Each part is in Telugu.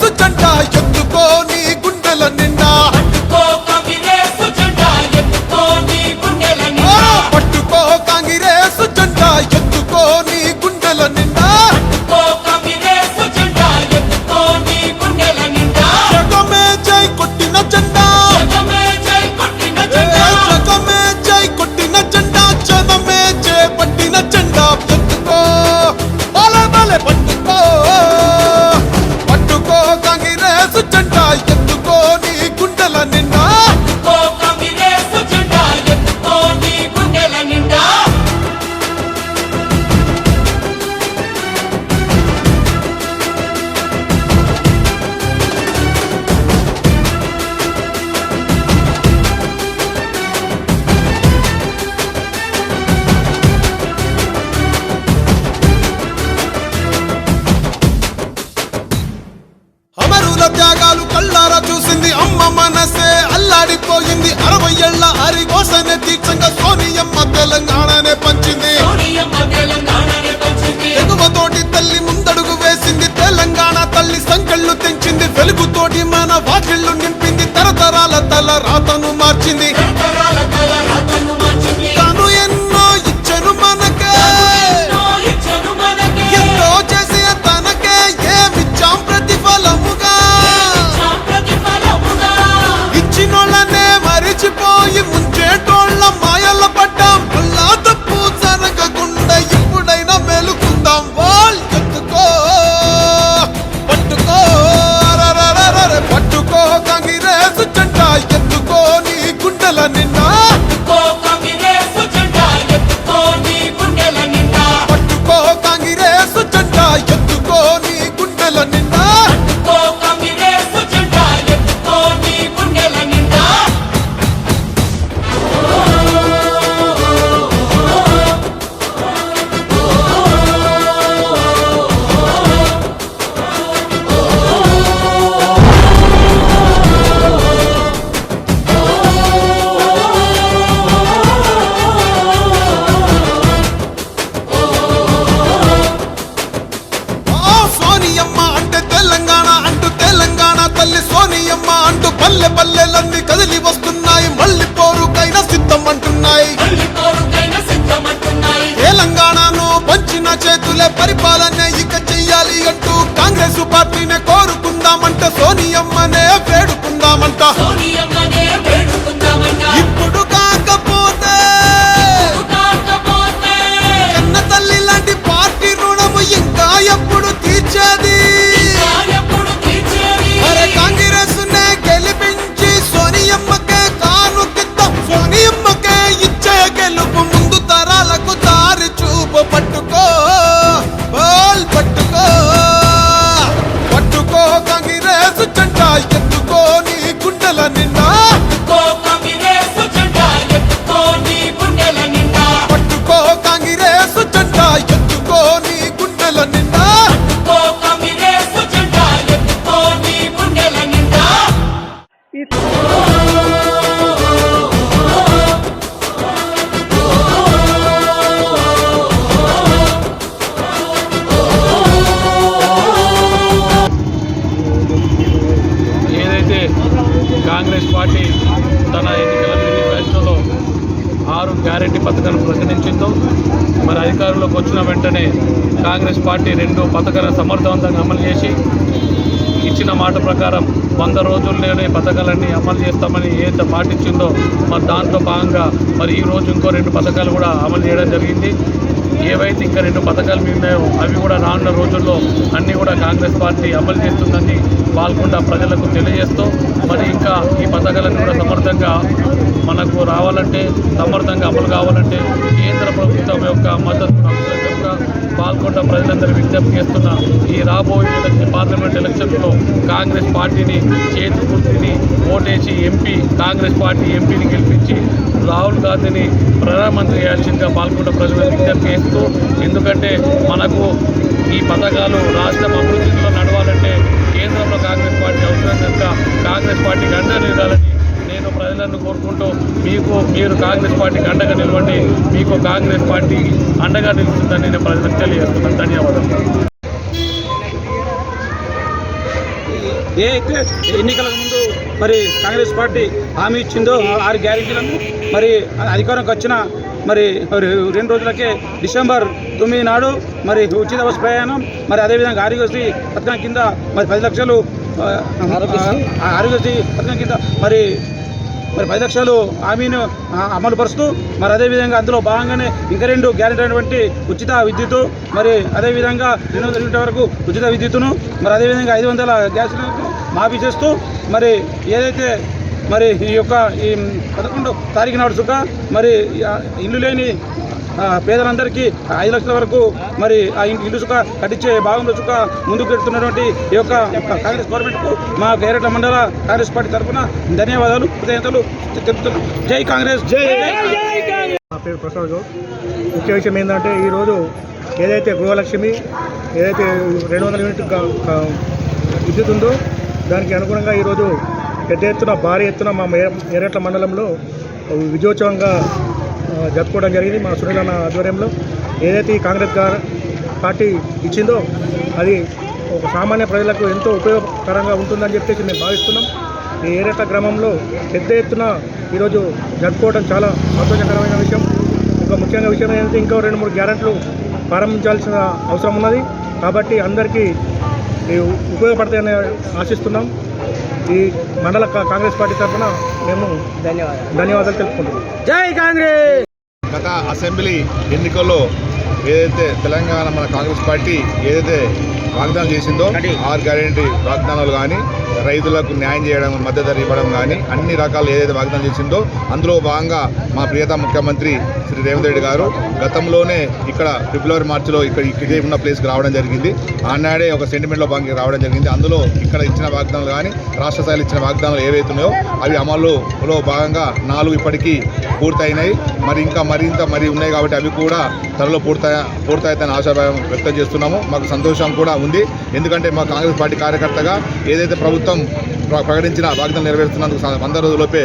మనసు జంట ఎత్తుకో నీ గుండెల నిండా. ನಿನ್ನ కాంగ్రెస్ పార్టీ రెండు పథకాలను సమర్థవంతంగా అమలు చేసి ఇచ్చిన మాట ప్రకారం వంద రోజుల్లోనే పథకాలన్నీ అమలు చేస్తామని ఏదైతే పాటించిందో మరి దాంట్లో భాగంగా మరి ఈ రోజు ఇంకో రెండు పథకాలు కూడా అమలు చేయడం జరిగింది. ఏవైతే ఇంకా రెండు పథకాలు ఉన్నాయో అవి కూడా రానున్న రోజుల్లో అన్నీ కూడా కాంగ్రెస్ పార్టీ అమలు చేస్తుందని పాల్గొండ ప్రజలకు తెలియజేస్తూ మరి ఇంకా ఈ పథకాలను కూడా సమర్థంగా మనకు రావాలంటే సమర్థంగా అమలు కావాలంటే కేంద్ర ప్రభుత్వం యొక్క మద్దతు పాల్గొన్న ప్రజలందరూ విజ్ఞప్తి చేస్తున్న ఈ రాబోయే ఎలక్షన్ పార్లమెంట్ ఎలక్షన్లో కాంగ్రెస్ పార్టీని చేతి గుర్తుని ఓటేసి ఎంపీ కాంగ్రెస్ పార్టీ ఎంపీని గెలిపించి రాహుల్ గాంధీని ప్రధానమంత్రి చేయాల్సిందిగా పాల్గొన్న ప్రజలు విజ్ఞప్తి చేస్తూ ఎందుకంటే మనకు ఈ పథకాలు రాష్ట్రం అభివృద్ధిలో నడవాలంటే కేంద్రంలో కాంగ్రెస్ పార్టీ అవసరం కనుక కాంగ్రెస్ పార్టీకి అండగా నిలవాలని ప్రజలను కోరుకుంటూ మీకు మీరు కాంగ్రెస్ పార్టీకి అండగా నిలవండి మీకు కాంగ్రెస్ పార్టీ అండగా నిలుస్తుందని నేను ప్రజలకు తెలియజేస్తున్నాను. ధన్యవాదాలు. ఏ అయితే ఎన్నికల ముందు మరి కాంగ్రెస్ పార్టీ హామీ ఇచ్చిందో ఆ ఆరు గ్యారెంటీలను మరి అధికారంకి వచ్చిన మరి మరి రెండు రోజులకే డిసెంబర్ తొమ్మిది నాడు మరి ఉచిత బస్ ప్రయాణం మరి అదేవిధంగా ఆరోగ్యశ్రీ పథకం కింద మరి పది లక్షలు ఆరోగ్యశ్రీ పథకం కింద మరి మరి పది లక్షలు హామీని అమలు పరుస్తూ మరి అదేవిధంగా అందులో భాగంగానే ఇంకా రెండు గ్యారెంటీ అయినటువంటి ఉచిత విద్యుత్తు మరి అదేవిధంగా రెండు వందల యూనిట్ వరకు ఉచిత విద్యుత్తును మరి అదేవిధంగా ఐదు వందల గ్యాస్ మాఫీ చేస్తూ మరి ఏదైతే మరి ఈ యొక్క ఈ పదకొండు తారీఖు నాడు సుఖ మరి ఇల్లు లేని పేదలందరికీ ఐదు లక్షల వరకు మరి ఆ ఇల్లు సుఖ కట్టించే భాగంలో సుఖ ముందుకు పెడుతున్నటువంటి ఈ యొక్క కాంగ్రెస్ గవర్నమెంట్కు మా కేరళ మండల కాంగ్రెస్ పార్టీ తరఫున ధన్యవాదాలు కృతజ్ఞతలు తెలుపుతున్నాం జై కాంగ్రెస్ జై నా పేరు ప్రసాద్ గౌడ్. ముఖ్య విషయం ఏంటంటే ఈరోజు ఏదైతే గృహలక్ష్మి ఏదైతే రెండు వందల యూనిట్ విద్యుత్ ఉందో దానికి అనుగుణంగా ఈరోజు పెద్ద ఎత్తున భారీ ఎత్తున మా మేరట్ల మండలంలో విజయోత్సవంగా జరుపుకోవడం జరిగింది మా సునీలన్న ఆధ్వర్యంలో. ఏదైతే ఈ కాంగ్రెస్ గా- పార్టీ ఇచ్చిందో అది ఒక సామాన్య ప్రజలకు ఎంతో ఉపయోగకరంగా ఉంటుందని చెప్పేసి మేము భావిస్తున్నాం. ఈ ఏరేట గ్రామంలో పెద్ద ఎత్తున ఈరోజు జరుపుకోవడం చాలా సంతోషకరమైన విషయం. ఇంకా ముఖ్యంగా విషయం ఏంటంటే ఇంకో రెండు మూడు గ్యారెంట్లు ప్రారంభించాల్సిన అవసరం ఉన్నది. కాబట్టి అందరికీ ఉపయోగపడతాయని ఆశిస్తున్నాం. ఈ మండల కాంగ్రెస్ పార్టీ తరఫున మేము ధన్యవాదాలు. ధన్యవాదాలు తెలుపుకుంటున్నాం. జై కాంగ్రెస్! గత అసెంబ్లీ ఎన్నికల్లో ఏదైతే తెలంగాణ మన కాంగ్రెస్ పార్టీ ఏదైతే వాగ్దానం చేసిందో ఆరు గ్యారెంటీ వాగ్దానాలు కానీ రైతులకు న్యాయం చేయడం మద్దతు ధర ఇవ్వడం కానీ అన్ని రకాలు ఏదైతే వాగ్దానం చేసిందో అందులో భాగంగా మా ప్రియత ముఖ్యమంత్రి శ్రీ రేవంత్ రెడ్డి గారు గతంలోనే ఇక్కడ ఫిబ్రవరి మార్చిలో ఇక్కడ ఇదే ఉన్న ప్లేస్కి రావడం జరిగింది. ఆనాడే ఒక సెంటిమెంట్లో భాగంగా రావడం జరిగింది. అందులో ఇక్కడ ఇచ్చిన వాగ్దానాలు కానీ రాష్ట్ర స్థాయిలో ఇచ్చిన వాగ్దానాలు ఏవైతే ఉన్నాయో అవి అమలులో భాగంగా నాలుగు ఇప్పటికీ పూర్తయినాయి. మరి ఇంకా మరింత మరి ఉన్నాయి కాబట్టి అవి కూడా త్వరలో పూర్తయి పూర్తయితని ఆశాభావం వ్యక్తం చేస్తున్నాము. మాకు సంతోషం కూడా ఉంది. ఎందుకంటే మా కాంగ్రెస్ పార్టీ కార్యకర్తగా ఏదైతే ప్రభుత్వం ప్రకటించిన వాగ్దానం నెరవేరుస్తున్నందుకు వంద రోజులలోపే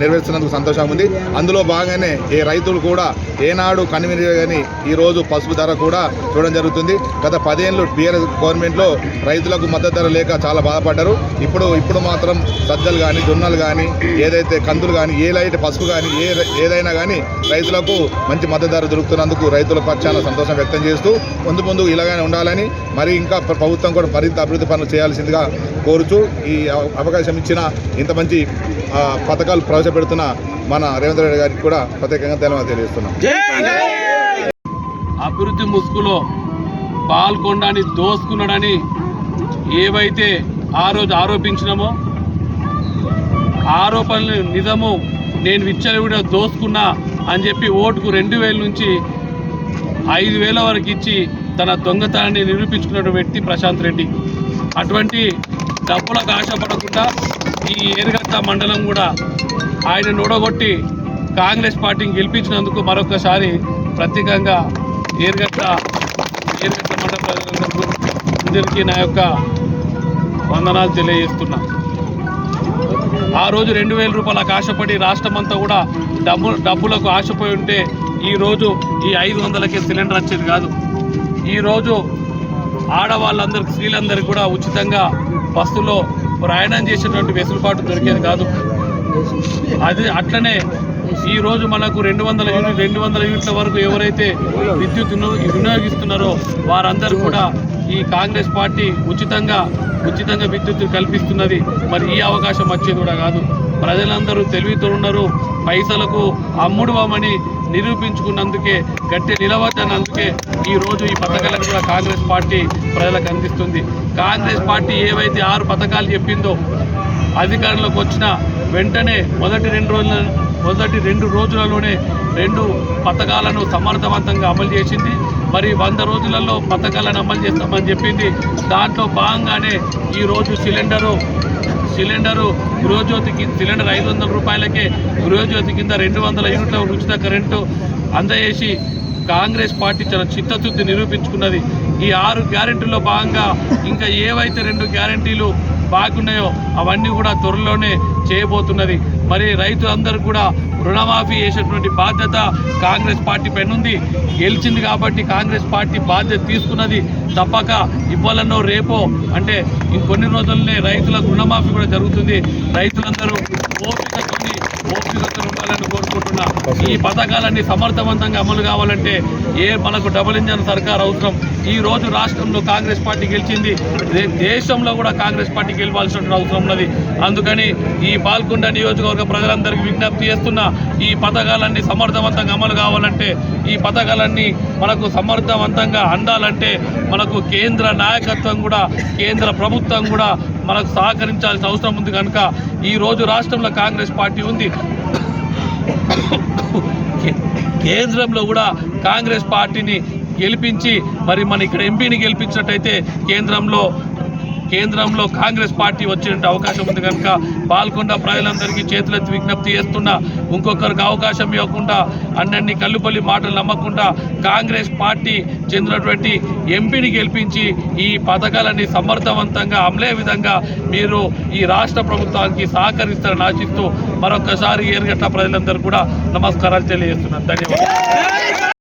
నెరవేరుస్తున్నందుకు సంతోషం ఉంది. అందులో భాగంగానే ఏ రైతులు కూడా ఏనాడు కనిమిరని ఈరోజు పసుపు ధర కూడా చూడడం జరుగుతుంది. గత పదేళ్ళు టీఆర్ఎస్ గవర్నమెంట్లో రైతులకు మద్దతు ధర లేక చాలా బాధపడ్డారు. ఇప్పుడు ఇప్పుడు మాత్రం సజ్జలు కానీ జొన్నలు కానీ ఏదైతే కందులు కానీ ఏ లైట్ పసుపు కానీ ఏ ఏదైనా కానీ రైతులకు మంచి మద్దతు ధర దొరుకుతున్నందుకు రైతుల పక్షాన సంతోషం వ్యక్తం చేస్తూ ముందు ముందు ఇలాగనే ఉండాలని మరి ఇంకా ప్రభుత్వం కూడా మరింత అభివృద్ధి పనులు చేయాల్సిందిగా కోరుచూ ఈ అవకాశం ఇచ్చిన ఇంత మంచి పథకాలు ప్రవేశపెడుతున్న మన రేవంత్ రెడ్డి గారికి కూడా ప్రత్యేకంగా ధన్యవాదాలు తెలియజేస్తున్నాం. అభివృద్ధి ముసుగులో పాల్గొండని దోసుకున్నాడని ఏవైతే ఆ రోజు ఆరోపించినామో ఆరోపణలు నిజము నేను విచ్చలవిడ దోసుకున్నా అని చెప్పి ఓటుకు రెండు వేల నుంచి ఐదు వేల వరకు ఇచ్చి తన దొంగతనాన్ని నిరూపించుకున్న వ్యక్తి ప్రశాంత్ రెడ్డి. అటువంటి డబ్బులకు ఆశపడకుండా ఈ ఏరుగట్ట మండలం కూడా ఆయన నూడగొట్టి కాంగ్రెస్ పార్టీని గెలిపించినందుకు మరొకసారి ప్రత్యేకంగా ఏరుగట్ట ఏరుగట్ట మండల ప్రజలందరికీ అందరికీ నా యొక్క వందనాలు తెలియజేస్తున్నా. ఆ రోజు రెండు వేల రూపాయలకు ఆశపడి రాష్ట్రమంతా కూడా డబ్బు డబ్బులకు ఆశపోయి ఉంటే ఈరోజు ఈ ఐదు వందలకే సిలిండర్ వచ్చేది కాదు. ఈరోజు ఆడవాళ్ళందరికీ స్త్రీలందరికీ కూడా ఉచితంగా బస్సులో ప్రయాణం చేసేటువంటి వెసులుబాటు దొరికేది కాదు. అది అట్లనే ఈ రోజు మనకు రెండు వందల యూనిట్ రెండు వందల యూనిట్ల వరకు ఎవరైతే విద్యుత్ వినియోగిస్తున్నారో వారందరూ కూడా ఈ కాంగ్రెస్ పార్టీ ఉచితంగా ఉచితంగా విద్యుత్ కల్పిస్తున్నది. మరి ఈ అవకాశం వచ్చేది కూడా కాదు. ప్రజలందరూ తెలివితో ఉన్నారు పైసలకు అమ్ముడువామని నిరూపించుకున్నందుకే గట్టి నిలవద్దన్నందుకే ఈ రోజు ఈ పథకాలను కూడా కాంగ్రెస్ పార్టీ ప్రజలకు అందిస్తుంది. కాంగ్రెస్ పార్టీ ఏవైతే ఆరు పథకాలు చెప్పిందో అధికారంలోకి వచ్చిన వెంటనే మొదటి రెండు రోజుల మొదటి రెండు రోజులలోనే రెండు పథకాలను సమర్థవంతంగా అమలు చేసింది. మరి వంద రోజులలో పథకాలను అమలు చేస్తామని చెప్పింది. దాంట్లో భాగంగానే ఈరోజు సిలిండరు సిలిండరు గృహజ్యోతి కింద సిలిండర్ ఐదు వందల రూపాయలకే గృహజ్యోతి కింద రెండు వందల యూనిట్ల ఉచిత కరెంటు అందజేసి కాంగ్రెస్ పార్టీ చాలా చిత్తశుద్ధి నిరూపించుకున్నది. ఈ ఆరు గ్యారెంటీల్లో భాగంగా ఇంకా ఏవైతే రెండు గ్యారెంటీలు బాగున్నాయో అవన్నీ కూడా త్వరలోనే చేయబోతున్నది. మరి రైతులందరూ కూడా రుణమాఫీ చేసేటువంటి బాధ్యత కాంగ్రెస్ పార్టీ పైన ఉంది. గెలిచింది కాబట్టి కాంగ్రెస్ పార్టీ బాధ్యత తీసుకున్నది తప్పక. ఇవ్వాలన్నో రేపో అంటే ఇంకొన్ని రోజుల్లోనే రైతులకు రుణమాఫీ కూడా జరుగుతుంది. రైతులందరూ ఓపికతోని ఈ పథకాలన్నీ సమర్థవంతంగా అమలు కావాలంటే ఏ మనకు డబుల్ ఇంజన్ సర్కార్ అవసరం? ఈ రోజు రాష్ట్రంలో కాంగ్రెస్ పార్టీ గెలిచింది. దేశంలో కూడా కాంగ్రెస్ పార్టీ గెలవాల్సిన అవసరం ఉన్నది. అందుకని ఈ పాల్కొండ నియోజకవర్గ ప్రజలందరికీ విజ్ఞప్తి చేస్తున్న ఈ పథకాలన్నీ సమర్థవంతంగా అమలు కావాలంటే ఈ పథకాలన్నీ మనకు సమర్థవంతంగా అందాలంటే మనకు కేంద్ర నాయకత్వం కూడా కేంద్ర ప్రభుత్వం కూడా మనకు సహకరించాల్సిన అవసరం ఉంది కనుక ఈ రోజు రాష్ట్రంలో కాంగ్రెస్ పార్టీ ఉంది. కేంద్రంలో కూడా కాంగ్రెస్ పార్టీని గెలిపించి మరి మన ఇక్కడ ఎంపీని గెలిపించినట్టయితే కేంద్రంలో కేంద్రంలో కాంగ్రెస్ పార్టీ వచ్చే అవకాశం ఉంది కనుక పాల్గొండ ప్రజలందరికీ చేతులెత్తి విజ్ఞప్తి చేస్తున్నా. ఇంకొకరికి అవకాశం ఇవ్వకుండా అన్నీ కల్లుపల్లి మాటలు నమ్మకుండా కాంగ్రెస్ పార్టీ చెందినటువంటి ఎంపీని గెలిపించి ఈ పథకాలన్నీ సమర్థవంతంగా అమలే విధంగా మీరు ఈ రాష్ట్ర ప్రభుత్వానికి సహకరిస్తారని ఆశిస్తూ మరొకసారి ఏరుగట్ట ప్రజలందరూ కూడా నమస్కారాలు తెలియజేస్తున్నాను. ధన్యవాదాలు.